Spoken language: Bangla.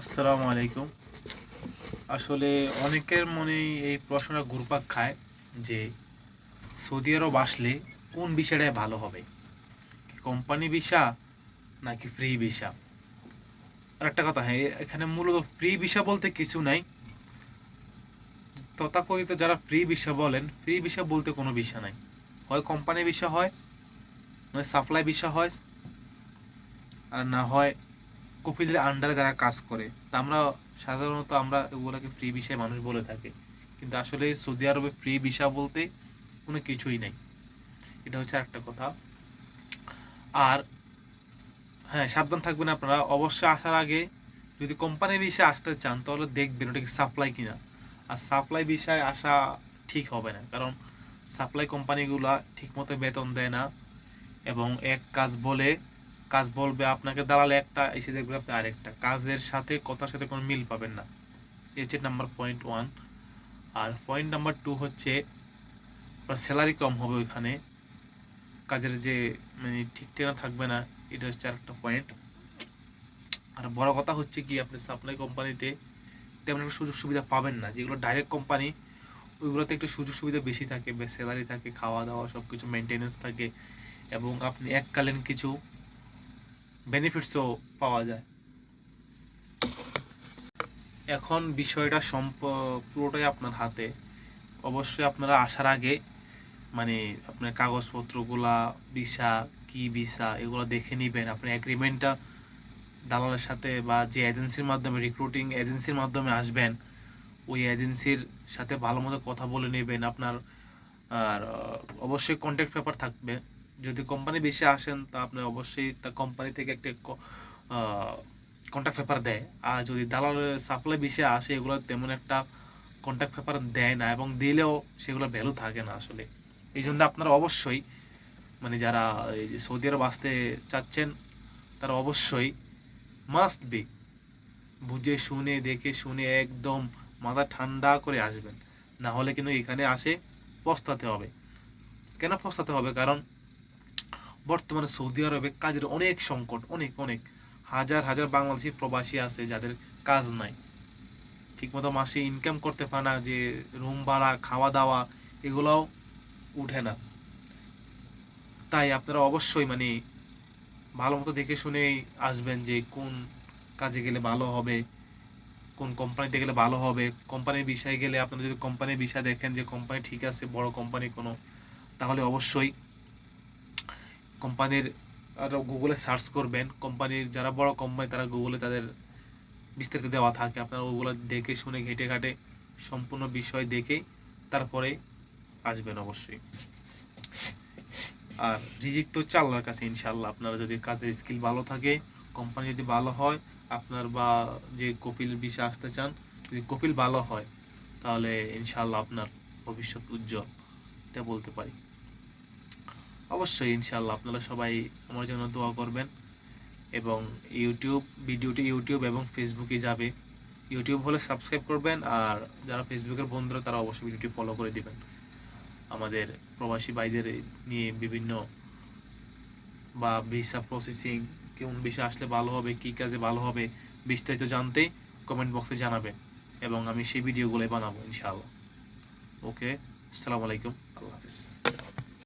আসসালামু আলাইকুম। আসলে অনেকের মনে এই প্রশ্নটা ঘুরপাক খায় যে সৌদি আরব আসলে কোন ভিসাটাই ভালো হবে? কোম্পানি ভিসা নাকি ফ্রি ভিসা? আর একটা কথা হ্যাঁ এখানে মূলত ফ্রি ভিসা বলতে কিছু নাই। তথাকথিত যারা ফ্রি ভিসা বলেন, ফ্রি ভিসা বলতে কোনো ভিসা নাই। হয় কোম্পানি ভিসা হয় নয় সাপ্লাই ভিসা হয়, আর না হয় কপিলের আন্ডারে যারা কাজ করে, তা আমরা সাধারণত আমরা ওগুলোকে ফ্রি ভিসায় মানুষ বলে থাকে। কিন্তু আসলে সৌদি আরবে ফ্রি ভিসা বলতে কোনো কিছুই নেই। এটা হচ্ছে একটা কথা। আর হ্যাঁ সাবধান থাকবেন আপনারা। অবশ্যই আসার আগে যদি কোম্পানি ভিসা আসতে চান, তাহলে দেখবেন ওটা কি সাপ্লাই কিনা। আর সাপ্লাই বিষয়ে আসা ঠিক হবে না। কারণ সাপ্লাই কোম্পানিগুলা ঠিকমতো বেতন দেয় না। এবং এক কাজ বলে কাজ বলবে, আপনাকে দালালে একটা এসে দেখবে আপনি আরেকটা। কাজের সাথে, কথার সাথে কোনো মিল পাবেন না। হচ্ছে নাম্বার পয়েন্ট ওয়ান আর পয়েন্ট নাম্বার টু হচ্ছে, আপনার স্যালারি কম হবে ওইখানে। কাজের যে মানে ঠিক ঠিকানা থাকবে না, এটা হচ্ছে আরেকটা পয়েন্ট আর বড় কথা হচ্ছে কি, আপনি সাপ্লাই কোম্পানিতে তেমন একটা সুযোগ সুবিধা পাবেন না। যেগুলো ডাইরেক্ট কোম্পানি ওইগুলোতে একটু সুযোগ সুবিধা বেশি থাকে স্যালারি থাকে খাওয়া দাওয়া সব কিছু মেনটেনেন্স থাকে, এবং আপনি এককালীন কিছু বেনিফিটসও পাওয়া যায়। এখন বিষয়টা সম্প পুরোটাই আপনার হাতে। অবশ্যই আপনারা আসার আগে মানে আপনার কাগজপত্রগুলা, ভিসা, কি ভিসা, এগুলো দেখে নেবেন। আপনার এগ্রিমেন্টটা দালালের সাথে বা যে এজেন্সির মাধ্যমে রিক্রুটিং এজেন্সির মাধ্যমে আসবেন, ওই এজেন্সির সাথে ভালো মতো কথা বলে নেবেন। আপনার, আর, অবশ্যই কন্ট্যাক্ট পেপার থাকবে। যদি কোম্পানি বেশি আসেন, তা আপনি অবশ্যই তা কোম্পানি থেকে একটা কন্ট্যাক্ট পেপার দেয়। আর যদি দালালের সাপ্লাই বেশি আসে, এগুলো তেমন একটা কন্ট্যাক্ট পেপার দেয় না এবং দিলেও সেগুলো ভ্যালু থাকে না আসলে। এই জন্য আপনারা অবশ্যই মানে যারা এই যে সৌদি আরব আসতে চাচ্ছেন, তারা অবশ্যই মাস্ট বি বুঝে শুনে, দেখে শুনে একদম মাথা ঠান্ডা করে আসবেন। না হলে কিন্তু এখানে আসে, পস্তাতে হবে। কেন পস্তাতে হবে? কারণ বর্তমানে সৌদি আরবে কাজের অনেক সংকট, অনেক অনেক। হাজার হাজার বাংলাদেশি প্রবাসী আছে যাদের কাজ নাই। ঠিকমতো মাসে ইনকাম করতে পারে না, যে রুম ভাড়া, খাওয়া দাওয়া, এগুলোও উঠে না। তাই আপনারা অবশ্যই মানে ভালো মতো দেখে শুনেই আসবেন যে কোন কাজে গেলে ভালো হবে, কোন কোম্পানিতে গেলে ভালো হবে। কোম্পানির বিষয়ে গেলে আপনারা যদি কোম্পানির বিষয় দেখেন যে কোম্পানি ঠিক আছে, বড় কোম্পানি কোনো, তাহলে অবশ্যই কোম্পানির গুগলে সার্চ করবেন। কোম্পানির যারা বড় কোম্পানি তারা গুগলে তাদের বিস্তারিত দেওয়া থাকে। আপনারা ওগুলো দেখে শুনে ঘেটে ঘাটে সম্পূর্ণ বিষয় দেখে তারপরে আসবেন অবশ্যই। আর রিজিক তো চাল্লার কাছে ইনশাল্লাহ আপনারা যদি কাজের স্কিল ভালো থাকে কোম্পানি যদি ভালো হয়, আপনার বা যে কপিল বিষয় আসতে চান, যদি কপিল ভালো হয়, তাহলে ইনশাল্লাহ আপনার ভবিষ্যৎ উজ্জ্বল। এটা বলতে পারি। অবশ্যই ইনশাল্লাহ আপনারা সবাই আমার জন্য দোয়া করবেন এবং ইউটিউব, ভিডিওটি ইউটিউব এবং ফেসবুকে যাবে। ইউটিউব হলে সাবস্ক্রাইব করবেন আর যারা ফেসবুকের বন্ধুরা তারা অবশ্যই ভিডিওটি ফলো করে দিবেন। আমাদের প্রবাসী ভাইদের নিয়ে বিভিন্ন বা ভিসা প্রসেসিং কোন ভিসা আসলে ভালো হবে, কী কাজে ভালো হবে, বিস্তারিত জানতে কমেন্ট বক্সে জানাবেন এবং আমি সেই ভিডিওগুলোই বানাবো ইনশাআল্লাহ। ওকে আসসালামু আলাইকুম আল্লাহ হাফিজ।